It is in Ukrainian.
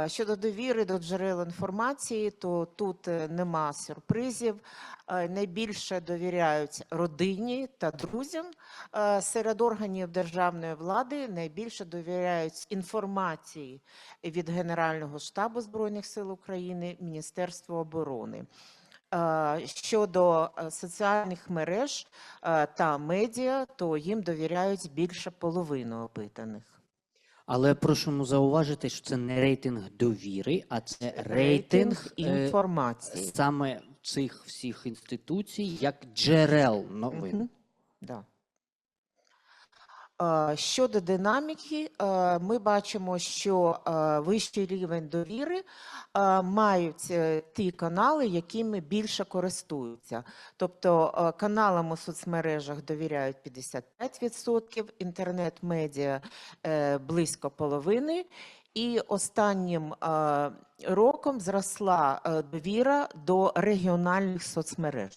Е, Щодо довіри до джерел інформації, то тут е, нема сюрпризів. Е, Найбільше довіряють родині та друзям. Серед органів державної влади найбільше довіряють інформації від Генерального штабу Збройних сил України, Міністерства оборони. Щодо соціальних мереж та медіа, то їм довіряють більше половини опитаних. Але прошу зауважити, що це не рейтинг довіри, а це рейтинг рейтинг інформації. саме цих всіх інституцій як джерел новин. Угу. Да. Е, Щодо динаміки, е, ми бачимо, що е, вищий рівень довіри мають ті канали, якими більше користуються. Тобто каналам у соцмережах довіряють 55%, інтернет-медіа близько половини. І останнім роком зросла довіра до регіональних соцмереж.